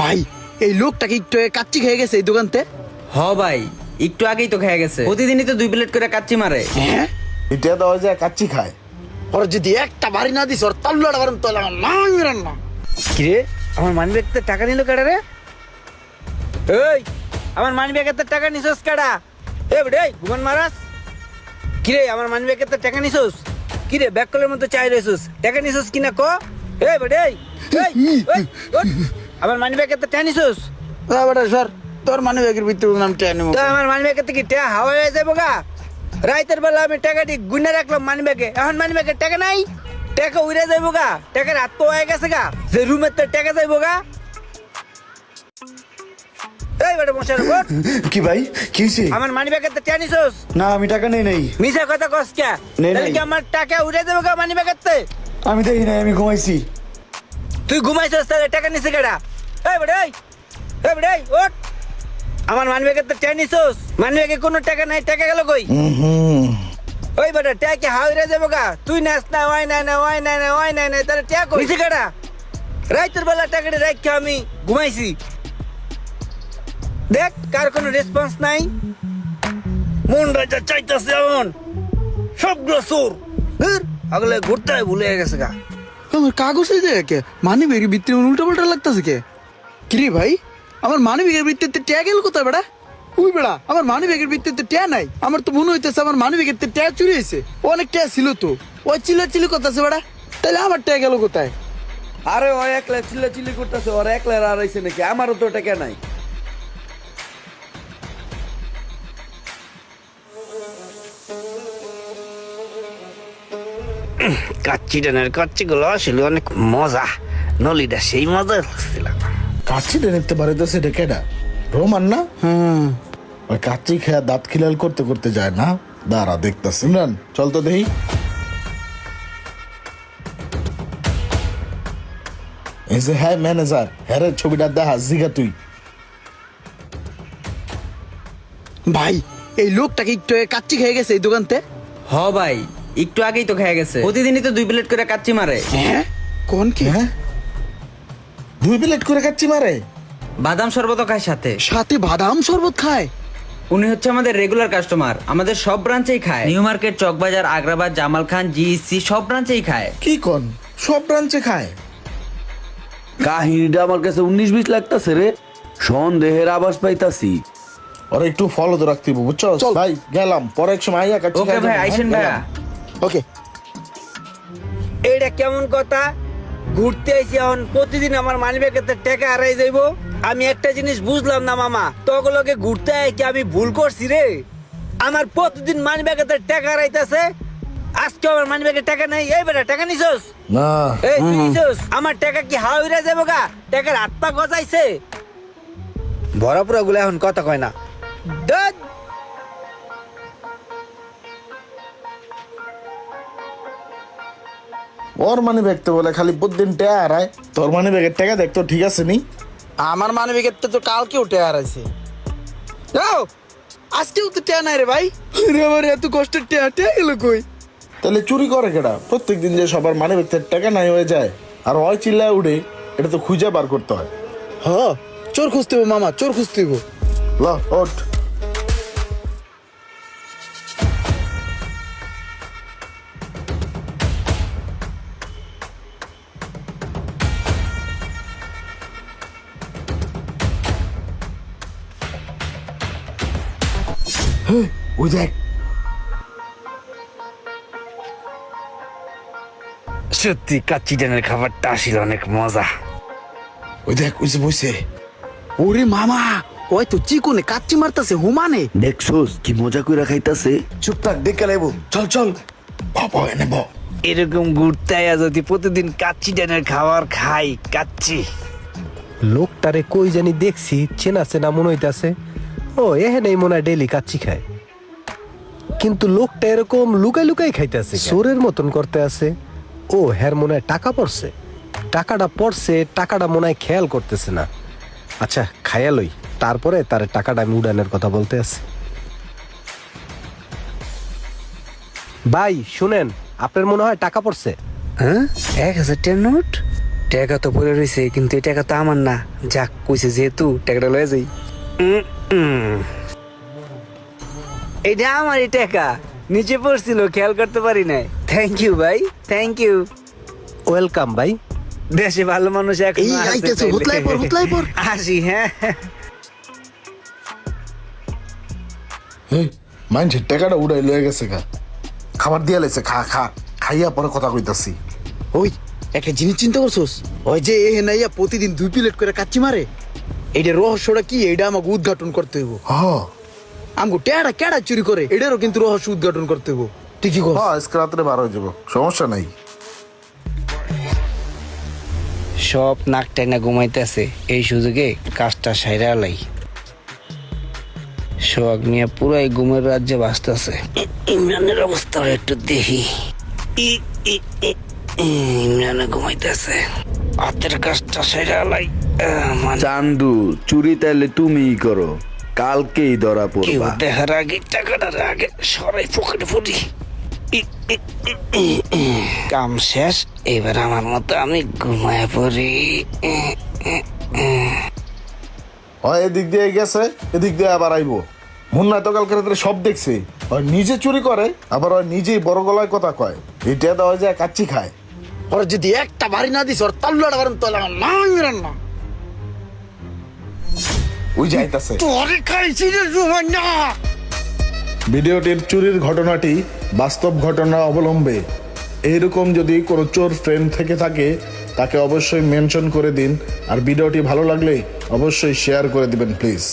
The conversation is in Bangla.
ভাই এই লোকটা কি একটু কাচ্চি খেয়ে গেছে এই দোকানতে? হ ভাই একটু আগেই তো খেয়ে গেছে। প্রতিদিনই তো দুই প্লেট করে কাচ্চি মারে। হ্যাঁ? এটা দেওয়া যায় কাচ্চি খায়। ওর যদি একটা বাড়ি না দিস ওর তাল্লাটা বারণ তো আমার নাম মিরান না। কিরে আমার মানি ব্যাগতে টাকা নিল কেডা রে? এই আমার মানি ব্যাগের টাকা নিছস কেডা? এ বেডে ঘুমান মারাস। কিরে আমার মানি ব্যাগের টাকা নিছস? কিরে ব্যাগ কলের মতো চাই রইছস? টাকা নিছস কিনা ক? এ বেডে এই এই, আমার মানি ব্যাগের টাকা নিছস বেটা স্যার তোর মানে ব্যাগের ভিতরে নাম টেনে তো আমার মানি ব্যাগের থেকে টাকা হাওয়া হয়ে যাব গা। রাইতের বেলা আমি টাকাটি গুনে রাখলাম মানি ব্যাগে এখন মানি ব্যাগের টাকা নাই? টাকা উড়ে যাইবো গা। টাকার হাত তো হয়ে গেছে গা। যে রুমের তো টাকা যাইবো গা। এই বেটা মশার উপর। কি ভাই? কি হয়েছে আমার মানি ব্যাগের তো না আমি টাকা নেই নাই। মিছা কথা কস কে। তাহলে কি আমার টাকা উড়ে যাব গা মানি ব্যাগের আমি দেখি নাই আমি ঘুমাইছি। তুই ঘুমাইছস তাহলে টাকা নিছে কেডা? এই বেটা এই এই বেটা এই ওঠ। আমার মানি ব্যাগের তো টাকা নিছস। মানি ব্যাগে কোনো টাকা নাই টাকা গেল কই? ওই বেটা ট্যাগ কি হাওড়ে যাব গা। তুই নাচ না ওয়াই না না ওয়াই না না ওয়াই না না তাহলে ট্যাগ কইছি কাটা রাইতের বেলা টাকাটা রাখকে আমি ঘুমাইছি। দেখ কার কোনো রেসপন্স নাই। মন রাজা চাইতাছে এমন। সবগুলো চোর। আগলে ঘুরতে ভুলে গেছে গা। আমার কাগজ কে মানে ব্যাগের ভিতরে উল্টা পাল্টা লাগতেছে কে? কিরে ভাই, আমার মানে ভিতরে ট্যা গেল কোথায় বেড়া? উই বেড়া, আমার মানে ভিতরে ট্যা নাই। আমার তো মনে হইতেছে আমার মানে ব্যাগের ট্যা চুরি হয়েছে অনেক ট্যা ছিল তো। ওই চিল্লা চিল্লি করতেছে বেড়া। তাহলে আমার ট্যা গেল কোথায়? আরে ও একলা চিল্লা চিল্লি করতেছে, ওর একলা আর আইছে নাকি? আমারও তো টাকা নাই। কাচ্চি ডানের কাচ্চি গুলো আসলে অনেক মজা। নলিটা সেই মজা লাগছিল। কাচ্চি দেখতে পারে তো সেটা কেডা? রোমান না? হ্যাঁ ওই কাচ্চি খেয়া দাঁত খিলাল করতে করতে যায় না। দাঁড়া দেখতেছি। ইমরান চল তো দেখি। এই যে হ্যাঁ ম্যানেজার হ্যাঁ ছবিটা দেখা জিগা তুই। ভাই এই লোকটাকে একটু কাচ্চি খেয়ে গেছে এই দোকানতে? হ ভাই। একটু আগেই তো খেয়ে গেছে। প্রতিদিনই তো দুই প্লেট করে কাচ্চি মারে। হ্যাঁ? কোন কি? হ্যাঁ? দুই প্লেট করে কাচ্চি মারে? বাদাম শরবত খায় সাথে। সাথে বাদাম শরবত খায়? উনি হচ্ছে আমাদের রেগুলার কাস্টমার আমাদের সব ব্রাঞ্চেই খায়। New market Chawkbazar Agrabad Jamal Khan GEC সব ব্রাঞ্চেই খায়। কি কোন? সব ব্রাঞ্চে খায়। কাহিনীটা আমার কাছে উনিশ বিশ লাগতাছে রে। সন্দেহের আভাস পাইতাছি। ওরা একটু ফলো তো রাখতে বুঝছ? চল। ভাই গেলাম। পরে এক সময় আইয়া কাচ্চি ওকে ভাই যাব, আইসেন হ্যাঁ, ভাইয়া। ওকে এইটা কেমন কথা? ঘুরতে আইছি এখন প্রতিদিন আমার মানি ব্যাগেতে টাকা হারাই যাইব। আমি একটা জিনিস বুঝলাম না মামা। তগলকে ঘুরতে আই কি আমি ভুল করছি রে। আমার প্রতিদিন মানি ব্যাগেতে টাকা হারাইতেছে। আজকে আমার মানি ব্যাগে টাকা নেই। এই বেটা টাকা নিছস? না। এই নিছস? আমার টাকা কি হাওড়ে যাব গা? টাকার হাত পা গজাইছে। ভরাপুরা গুলো এখন কথা কয় না। ওর মানে দেখতে বলে খালি প্রতিদিন টেয়া হারায়। তোর মানে ব্যাগের টাকা দেখতো ঠিক আছে নি? আমার মানে ব্যাগের তো কালকে উঠে আর আছে যাও আজকেও তো ট্যা নাই রে ভাই। আরে আমার এত কষ্টের ট্যা ট্যা গেল কই? তাহলে চুরি করে কেডা? প্রত্যেক দিন যে সবার মানে ব্যক্তির টাকা নাই হয়ে যায় আর হয় চিল্লায় উঠে এটা তো খুঁজে বার করতে হয়। হ চোর খুঁজতে হইবো মামা চোর খুঁজতে হইবো। ল ওঠ। ওই দেখ। সত্যি কাচ্চি ডানের খাবারটা আসলে অনেক মজা। ওই দেখ ওই যে বসে ওরে মামা ওই তো চিকনে কাচ্চি মারতাছে হুমানে। দেখছোস কি মজা কইরা খাইতাছে। চুপ থাক দেখে লাইব। চল চল। বাবা এনে ব। এরকম ঘুরতে আয়া যদি প্রতিদিন কাচ্চি ডানের খাবার খাই কাচ্চি। লোকটারে কই জানি দেখছি চেনা চেনা মনে হইতাছে। ও এহেনেই মনে হয় ডেলি কাচ্চি খায়। কিন্তু লোকটা এরকম লুকাই লুকাই খাইতেছে চোরের মতন করতে আছে। ও হ্যার মনে হয় টাকা পড়ছে। টাকাটা পড়ছে টাকাটা মনে হয় খেয়াল করতেছে না। আচ্ছা খায়ালই তারপরে তার টাকাটা আমি উড়ানের কথা বলতে আছে। ভাই শুনেন আপনার মনে হয় টাকা পড়ছে? হ্যাঁ? এক হাজার টাকার নোট? টাকা তো পড়ে রয়েছে কিন্তু এই টাকা তো আমার না। যাক কইছে যেহেতু টাকাটা লয়ে যাই। এটা আমারই টাকা। নিচে পড়ছিল খেয়াল করতে পারি নাই। থ্যাংক ইউ ভাই। থ্যাংক ইউ ওয়েলকাম ভাই। দেশে ভালো মানুষ এখন এই আইতেছে, হুতলাই পর, হুতলাই পর। আসি হ্যাঁ। মানুষের টাকাটা উড়াই লয়ে গেছে গা। খাবার দিয়া লাইছে খা খা। খাইয়া পরে কথা কইতাছি। ওই একটা জিনিস চিন্তা করছোস ওই যে এ নাইয়া প্রতিদিন দুই প্লেট করে কাচ্চি মারে। এইটা রহস্যটা কি? এটা আমাকে উদ্ঘাটন করতে হইব। হ। আমাকে টেড়া কেডা চুরি করে এটারও কিন্তু রহস্য উদ্ঘাটন করতে হইব। কি কর হ আজকে রাত্রে বার হয়ে যাব। সমস্যা নাই। সব নাক টাইনা ঘুমাইতেছে। এই সুযোগে কাজটা সাইরা লাই। সোহাগ মিয়া পুরাই ঘুমের রাজ্যে বাঁচতেছে। ইমরানের অবস্থা একটু দেখি। ই- ই- ই- ই- ইমরানে ঘুমাইতেছে। হাতের কাজটা সাইরা লাই। চান্দু চুরি তাইলে তুমিই করো। কালকেই ধরা পড়বা। দেখার আগে টাকাটার আগে সরাই পকেটে পড়ি। কাম শেষ এবার আমার মতো আমি ঘুমায় পড়ি। হয় এদিক দিয়ে গেছে এদিক দিয়ে আবার আইবো। মুন্না তো কালকে রাত্রে সব দেখছে। হয় নিজে চুরি করে আবার হয় নিজেই বড় গলায় কথা কয়। এটা দেওয়া যায় কাচ্চি খায়। ওরা যদি একটা বাড়ি না দিস ওর তাল্লাটা বারেন তাহলে আমার না। ওই যাইতাছে তোরে খাইছি রে রুমান ভিডিওটির চুরির ঘটনাটি বাস্তব ঘটনা অবলম্বে। এইরকম যদি কোনো চোর ফ্রেন্ড থেকে থাকে তাকে অবশ্যই মেনশন করে দিন। আর ভিডিওটি ভালো লাগলে অবশ্যই শেয়ার করে দিবেন প্লিজ